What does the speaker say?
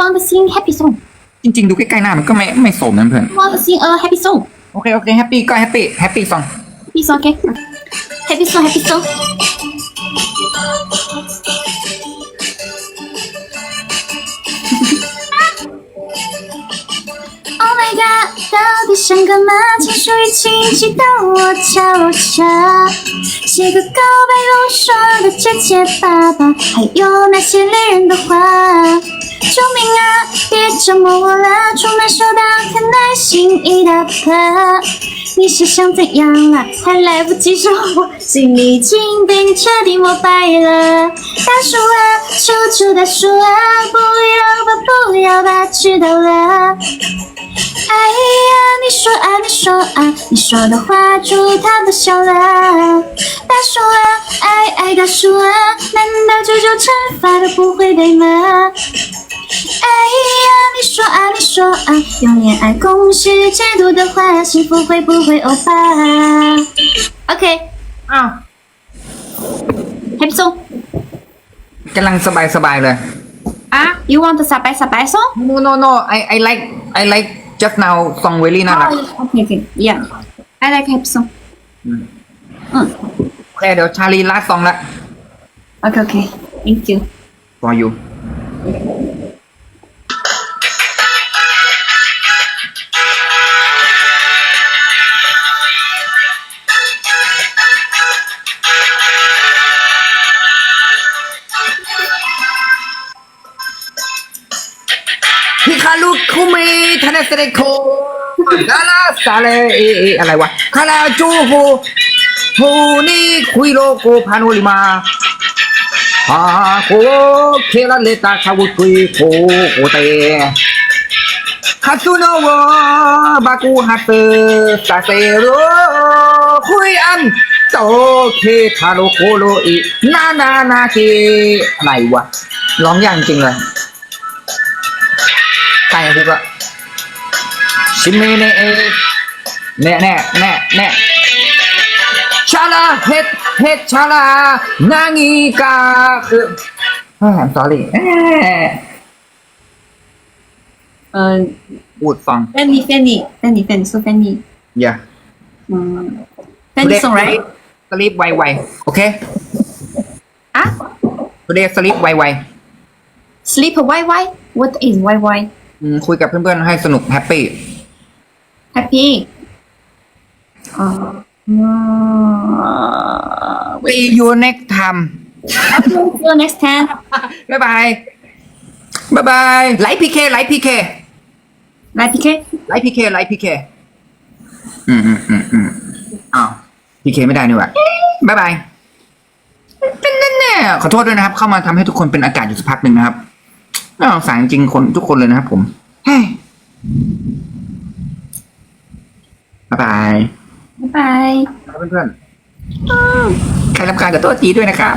want to sing happy song จริง ๆ ดูใกล้ๆหน้ามันก็ไม่ไม่สมนะเพื่อน want to sing a happy song โอเคโอเคแฮปปี้ก็แฮปปี้แฮปปี้ฟัง happy song okay happy song happy song Oh my god，到底想干嘛？情绪已经激动，我瞧着写个告白用说的结结巴巴，还有那些恋人的话。 救命啊！别折磨我了，出门收到看来心意大颗。你是想怎样啊？还来不及说，我心里已经被你彻底膜拜了。大叔啊，求求大叔啊，不要吧，不要吧，知道了。哎呀，你说啊，你说啊，你说的话猪他都笑了。大叔啊，爱爱大叔啊，难道九九乘法都不会背吗？哎呀，你说啊，你说啊，用恋爱公式解读的话，幸福会不会欧巴？OK， อ้าว Happy song กำลังสบายสบายๆเลย 啊，You want the 傻白傻白 song？ no no no I I like I like just now song very น่ารัก OK OK，Yeah，I like happy song。嗯 โอเคเดี๋ยวชาลีลาซองละ ，OK OK，Thank you。 for you ฮิคารุคุเมทานาเซเรโคดาราซาเลเอเออะไรวะคาราจูโฮโฮนี่คุยโลโกพานุลิมาฮาโคเคลาเลตาคาวุตุยโคโอเตคาซูโนวะบากูฮัตเตซาเซโรคุยอันโตเคทาโรโคโลอินานานาเกอะไรวะร้องอย่ากจริงเลย ช่กูก็ชิมีเนเอแน่แน่แน่แน่ชาลาเฮ็ดเฮ็ดชาลานางีกาคืออ่าสอรี่เอออูดฟังแฟนนี่แฟนนี่แฟนนี่แฟนสู้เฟนนี่อย่าแฟนนี่ส่งไรสลิปไวไวโอเคอะเรียกสลิปไวไวสลิปไวๆ what is ไวไว คุยกับเพื่อนๆให้สนุกแฮปปี้แ happy อ๋อไปยูเน็กท see you next time บ๊ายบาย บ๊ายบาย ไลฟ์พีเคไลฟ์พีเค bye เคไลฟ์พีเคไลฟ์พีเค อืมอืมอืมอืมอ้าพีเคไม่ได้นี่หว่าบ๊ายบายเป็นแน่ๆขอโทษด้วยนะครับ เข้ามาทำให้ทุกคนเป็นอากาศอยู่สักพักหนึ่งนะครับ น่าสงสารจริงๆคนทุกคนเลยนะครับผมเฮ้ยบ๊ายบาย拜拜。ครับเพื่อนๆใครรำคาญกับตัวจีด้วยนะครับ